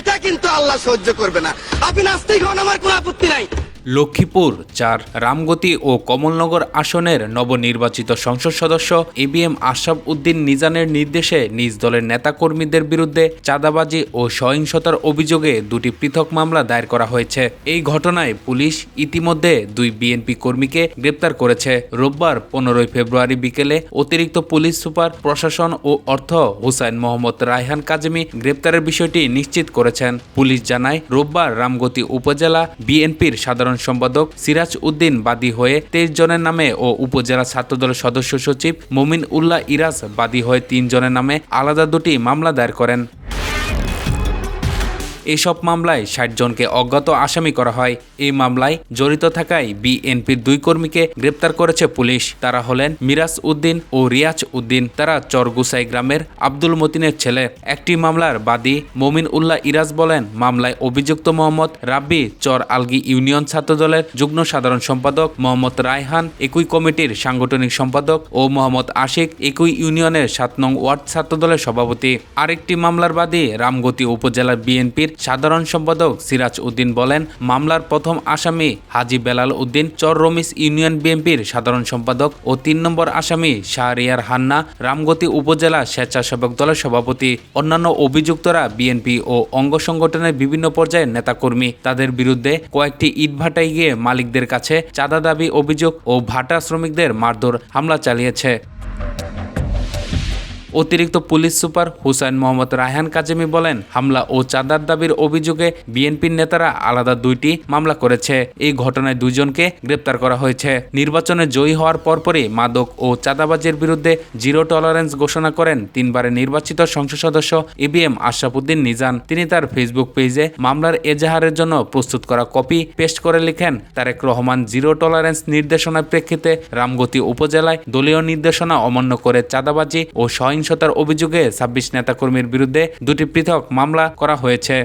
এটা কিন্তু আল্লাহ সহ্য করবে না। আপনি নাস্তিক হন আমার কোনো আপত্তি নাই। লক্ষ্মীপুর চার রামগতি ও কমলনগর আসনের নবনির্বাচিত সংসদ সদস্য এবিএম আশরাফ উদ্দিন নিজানের নির্দেশে নিজ দলের নেতাকর্মীদের বিরুদ্ধে চাঁদাবাজি ও সহিংসতার অভিযোগে দুটি পৃথক মামলা দায়ের করা হয়েছে। এই ঘটনায় পুলিশ ইতিমধ্যে দুই বিএনপি কর্মীকে গ্রেপ্তার করেছে। রোববার পনেরোই ফেব্রুয়ারি বিকেলে অতিরিক্ত পুলিশ সুপার, প্রশাসন ও অর্থ হুসাইন মোহাম্মদ রায়হান কাজেমি গ্রেপ্তারের বিষয়টি নিশ্চিত করেছেন। পুলিশ জানায়, রোববার রামগতি উপজেলা বিএনপির সাধারণ সম্পাদক সিরাজ উদ্দিন বাদী হয়ে তেইশ জনের নামে ও উপজেলা ছাত্রদলের সদস্য সচিব মমিন উল্লাহ ইরাজ বাদী হয়ে তিন জনের নামে আলাদা দুটি মামলা দায়ের করেন। এসব মামলায় ষাট জনকে অজ্ঞাত আসামি করা হয়। এই মামলায় জড়িত থাকায় বিএনপির দুই কর্মীকে গ্রেপ্তার করেছে পুলিশ। তারা হলেন মিরাজ উদ্দিন ও রিয়াজ উদ্দিন। তারা চরগুসাই গ্রামের আব্দুল মতিনের ছেলে। একটি মামলার বাদী মমিন উল্লাহ ইরাজ বলেন, মামলায় অভিযুক্ত মোহাম্মদ রাব্বি চর আলগি ইউনিয়ন ছাত্রদলের যুগ্ম সাধারণ সম্পাদক মোহাম্মদ রায়হান, একই কমিটির সাংগঠনিক সম্পাদক ও মোহাম্মদ আশিক, একই ইউনিয়নের সাত নং ওয়ার্ড ছাত্রদলের সভাপতি। আরেকটি মামলার বাদী রামগতি উপজেলার বিএনপির সাধারণ সম্পাদক সিরাজ উদ্দিন বলেন, মামলার প্রথম আসামি হাজি বেলাল উদ্দিন, চর রমিস ইউনিয়ন বিএনপির সাধারণ সম্পাদক ও তিন নম্বর আসামি শাহরিয়ার হান্না, রামগতি উপজেলা স্বেচ্ছাসেবক দলের সভাপতি, অন্যান্য অভিযুক্তরা বিএনপি ও অঙ্গ সংগঠনের বিভিন্ন পর্যায়ের নেতাকর্মী। তাদের বিরুদ্ধে কয়েকটি ইটভাটায় গিয়ে মালিকদের কাছে চাঁদা দাবি, অভিযোগ ও ভাটা শ্রমিকদের মারধর হামলা চালিয়েছে। অতিরিক্ত পুলিশ সুপার হুসাইন মোহাম্মদ রায়হান কাজেমি বলেন, হামলা ও চাঁদার দাবির অভিযোগে বিএনপির নেতারা আলাদা দুইটি মামলা করেছে। এই ঘটনায় দুজনকে গ্রেপ্তার করা হয়েছে। নির্বাচনে জয়ী হওয়ার পরপরই মাদক ও চাঁদাবাজির বিরুদ্ধে জিরো টলারেন্স ঘোষণা করেন তিনবারের নির্বাচিত সংসদ সদস্য এবিএম আশরাফুদ্দিন নিজান তিনি তার ফেসবুক পেজে মামলার এজাহারের জন্য প্রস্তুত করা কপি পেস্ট করে লিখেন, তারেক রহমান জিরো টলারেন্স নির্দেশনার প্রেক্ষিতে রামগতি উপজেলায় দলীয় নির্দেশনা অমান্য করে চাঁদাবাজি ও সহিংসতার অভিযোগে ছাব্বিশ নেতাকর্মীর বিরুদ্ধে দুটি পৃথক মামলা করা হয়েছে।